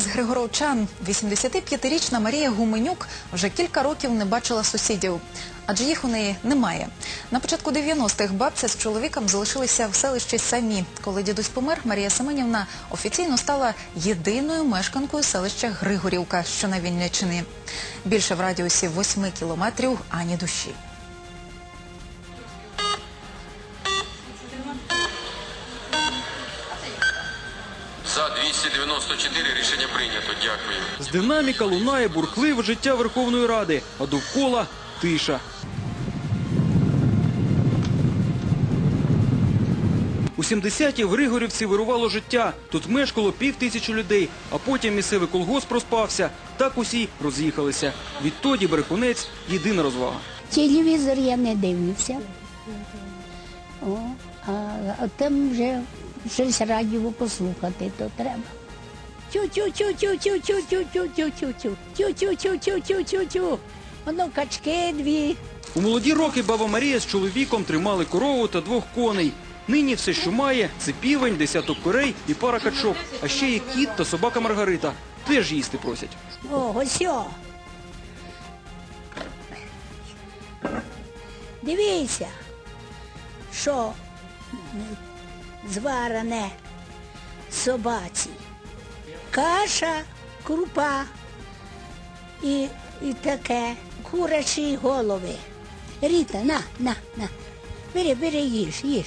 з Григоровчан. 85-річна Марія Гуменюк вже кілька років не бачила сусідів, адже їх у неї немає. На початку 90-х бабця з чоловіком залишилися в селищі самі. Коли дідусь помер, Марія Семенівна офіційно стала єдиною мешканкою селища Григорівка, що на Вінниччині. Більше в радіусі 8 кілометрів ані душі. За 294 рішення прийнято. Дякую. З динаміка лунає бурхливе життя Верховної Ради, а довкола тиша. У 70-ті в Григорівці вирувало життя. Тут мешкало пів тисячі людей, а потім місцевий колгосп розпався. Так усі роз'їхалися. Відтоді Брехунець – єдина розвага. Телевізор я не дивлюся. О, а, а там вже щось радіо послухати, то треба. Тю-тю-тю-тю-тю-тю-тю-тю-тю-тю. Тю-тю-тю-тю-тю-тю-тю. Воно качки дві. У молоді роки баба Марія з чоловіком тримали корову та двох коней. Нині все, що має, це півень, десяток курей і пара качок. А ще є кіт та собака Маргарита. Теж їсти просять. О, ось. Дивіться, що зварене собаці. Каша, крупа і, і таке, курячі голови. Ріта, на, на, на. Бери, бери, їж, їж.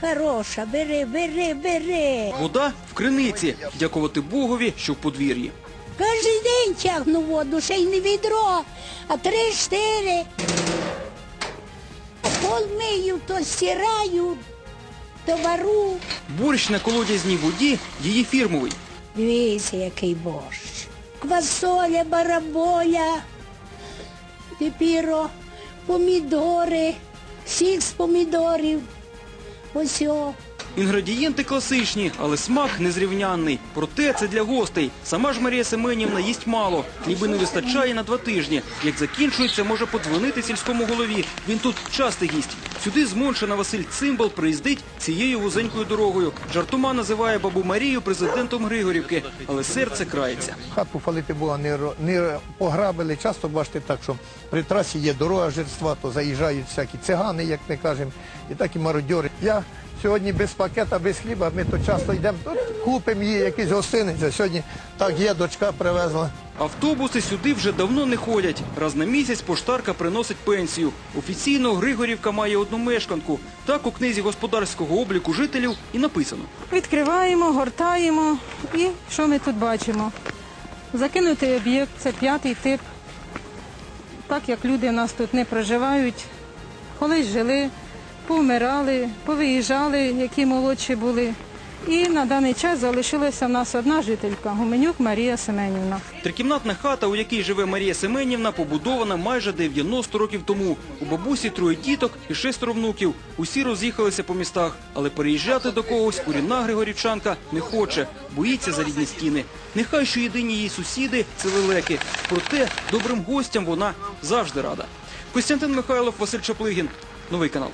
Хороша, бери, бери, бери. Вода в криниці, дякувати Богові, що в подвір'ї. Кожен день тягну воду, ще й не відро, а три-чотири. Пол мию, то стираю, то вару. Борщ на колодязній воді її фірмовий. Дивіться, який борщ. Квасоля, бараболя, тепіро, помідори, сік з помідорів. Ось о. Інгредієнти класичні, але смак незрівнянний. Проте це для гостей. Сама ж Марія Семенівна їсть мало. Ніби не вистачає на два тижні. Як закінчується, може подзвонити сільському голові. Він тут частий гість. Сюди з Василь Цимбал приїздить цією вузенькою дорогою. Жартома називає бабу Марію президентом Григорівки, але серце крається. Хату фалити було не, пограбили. Часто бачите так, що при трасі є дорога жерства, то заїжджають всякі цигани, як ми кажемо, і так і мародьори. Я сьогодні без пакета, без хліба, ми то часто йдемо, купимо їй якісь гостиниці. Сьогодні так є, дочка привезла. Автобуси сюди вже давно не ходять. Раз на місяць поштарка приносить пенсію. Офіційно Григорівка має одну мешканку. Так у книзі господарського обліку жителів і написано. Відкриваємо, гортаємо і що ми тут бачимо? Закинутий об'єкт, це п'ятий тип. Так як люди в нас тут не проживають, колись жили, повмирали, повиїжджали, які молодші були. І на даний час залишилася в нас одна жителька Гуменюк Марія Семенівна. Трикімнатна хата, у якій живе Марія Семенівна, побудована майже 90 років тому. У бабусі троє діток і шестеро внуків. Усі роз'їхалися по містах, але переїжджати до когось корінна Григорівчанка не хоче, боїться за рідні стіни. Нехай що єдині її сусіди це лелеки. Проте добрим гостям вона завжди рада. Костянтин Михайлов, Василь Чаплигін. Новий канал.